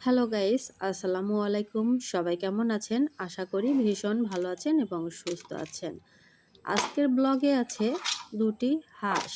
Hello guys আসসালামু আলাইকুম। সবাই কেমন আছেন? আশা করি ভীষণ ভালো আছেন এবং সুস্থ আছেন। আজকের ব্লগে আছে দুটি হাঁস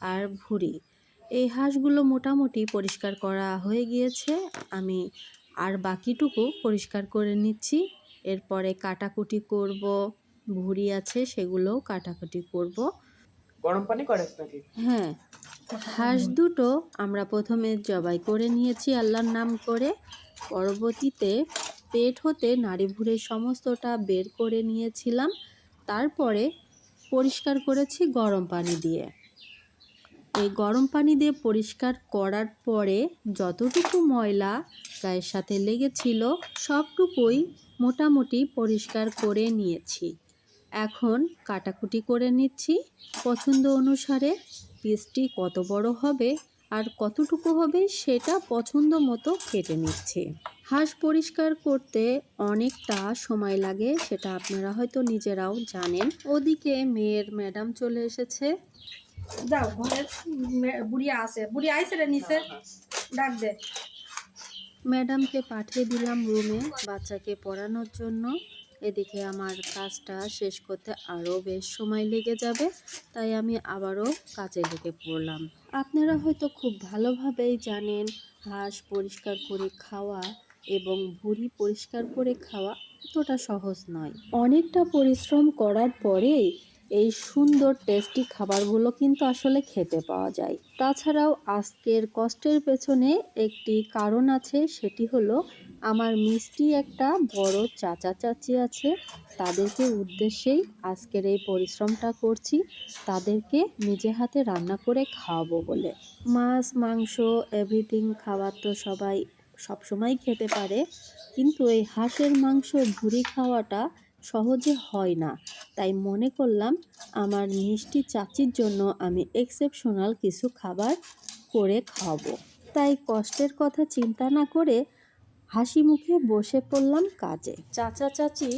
আর ভুড়ি। এই হাঁসগুলো মোটামুটি পরিষ্কার করা হয়ে গিয়েছে। আমি আর বাকিটুকু পরিষ্কার করে নিচ্ছি। এরপরে কাটাকুটি করব ভুড়ি আছে সেগুলোও কাটাকুটি করব। গরম পানি করেছ নাকি? হ্যাঁ। হাঁস দুটো আমরা প্রথমে জবাই করে নিয়েছি আল্লাহর নাম করে। পরবর্তীতে পেট হতে নাড়ি ভুড়ে সমস্তটা বের করে নিয়েছিলাম। তারপরে পরিষ্কার করেছি গরম পানি দিয়ে। এই গরম পানি দিয়ে পরিষ্কার করার পরে যতটুকু ময়লা গায়ের সাথে লেগেছিল সবটুকুই মোটামুটি পরিষ্কার করে নিয়েছি। এখন কাটাকুটি করে নিচ্ছি। পছন্দ অনুসারে পিসটি কত বড় হবে আর কতটুকু হবে সেটা পছন্দ মতো কেটে নিচ্ছে। হাঁস পরিষ্কার করতে অনেকটা সময় লাগে সেটা আপনারা হয়তো নিজেরাও জানেন। ওদিকে মেয়ের ম্যাডাম চলে এসেছে। যাও ঘরের বুড়িয়া আছে। বুড়িয়া আইসে রে নিচে। ডাক দে। ম্যাডামকে পাঠিয়ে দিলাম রুমে বাচ্চাকে পড়ানোর জন্য। এদিকে আমার কাজটা শেষ করতে আরও বেশ সময় লেগে যাবে, তাই আমি আবারও কাজে লেগে পড়লাম। আপনারা হয়তো খুব ভালোভাবেই জানেন, হাঁস পরিষ্কার করে খাওয়া এবং ভুঁড়ি পরিষ্কার করে খাওয়া এতটা সহজ নয়। অনেকটা পরিশ্রম করার পরেই এই সুন্দর টেস্টি খাবারগুলো কিন্তু আসলে খেতে পাওয়া যায়। তাছাড়াও আজকের কষ্টের পেছনে একটি কারণ আছে, সেটি হলো আমার মিষ্টি একটা বড় চাচা চাচি আছে, তাদেরকে উদ্দেশ্যেই আজকের এই পরিশ্রমটা করছি। তাদেরকে নিজে হাতে রান্না করে খাওয়াবো বলে। মাছ, মাংস এভরিথিং খাবার তো সবাই সবসময় খেতে পারে। কিন্তু এই হাঁসের মাংস ভুড়ি খাওয়াটা সহজে হয় না। তাই মনে করলাম, আমার মিষ্টি চাচির জন্য আমি এক্সেপশনাল কিছু খাবার করে খাওয়াবো। তাই কষ্টের কথা চিন্তা না করে হাসি মুখে বসে পড়লাম কাজে। চাচা চাচি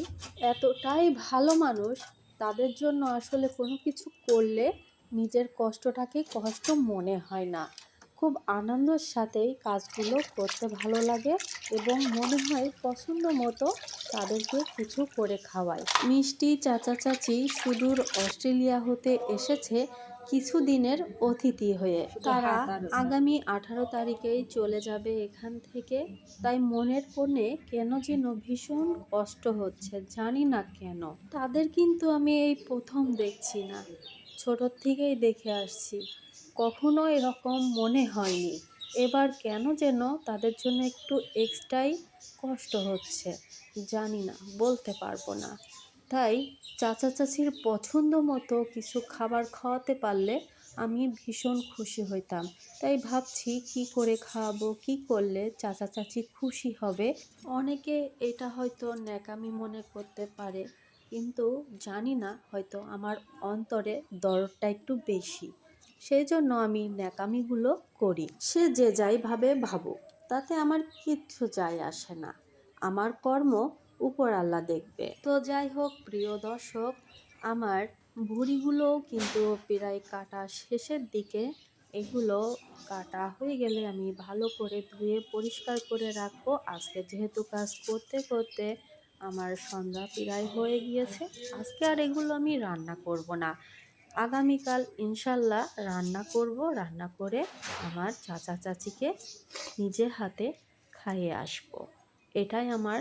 এতটাই ভালো মানুষ, তাদের জন্য আসলে কোনো কিছু করলে নিজের কষ্টটাকে কষ্ট মনে হয় না। খুব আনন্দের সাথেই কাজগুলো করতে ভালো লাগে এবং মনে হয় পছন্দ মতো তাদেরকে কিছু করে খাওয়াই মিষ্টি চাচা চাচি সুদূর অস্ট্রেলিয়া হতে এসেছে কিছুদিনের অতিথি হয়ে তারা আগামী আঠারো তারিখেই চলে যাবে এখান থেকে। তাই মনের কোণে কেন যেন ভীষণ কষ্ট হচ্ছে জানি না কেন। তাদের কিন্তু আমি এই প্রথম দেখছি না। ছোটোর থেকেই দেখে আসছি। কখনো এরকম মনে হয়নি। এবার কেন যেন তাদের জন্য একটু এক্সট্রাই কষ্ট হচ্ছে জানি না বলতে পারব না। তাই চাচা চাচির পছন্দ মতো কিছু খাবার খাওয়াতে পারলে আমি ভীষণ খুশি হইতাম। তাই ভাবছি কি করে খাওয়াবো, কি করলে চাচা চাচি খুশি হবে? অনেকে এটা হয়তো ন্যাকামি মনে করতে পারে, কিন্তু জানি না, হয়তো আমার অন্তরে দরদটা একটু বেশি। সেই জন্য আমি ন্যাকামিগুলো করি। সে যে যাই ভাবে ভাবুক, তাতে আমার কিচ্ছু যায় আসে না। আমার কর্ম উপর আল্লাহ দেখবে। তো যাই হোক, প্রিয় দর্শক, আমার ভুঁড়িগুলোও কিন্তু প্রায় কাটা শেষের দিকে, এগুলো কাটা হয়ে গেলে আমি ভালো করে ধুয়ে পরিষ্কার করে রাখব। আজকে যেহেতু কাজ করতে করতে আমার সন্ধ্যা প্রায় হয়ে গিয়েছে, আজকে আর এগুলো আমি রান্না করব না। আগামীকাল ইনশাল্লাহ রান্না করব, রান্না করে আমার চাচা চাচিকে নিজে হাতে খাইয়ে আসব। এটাই আমার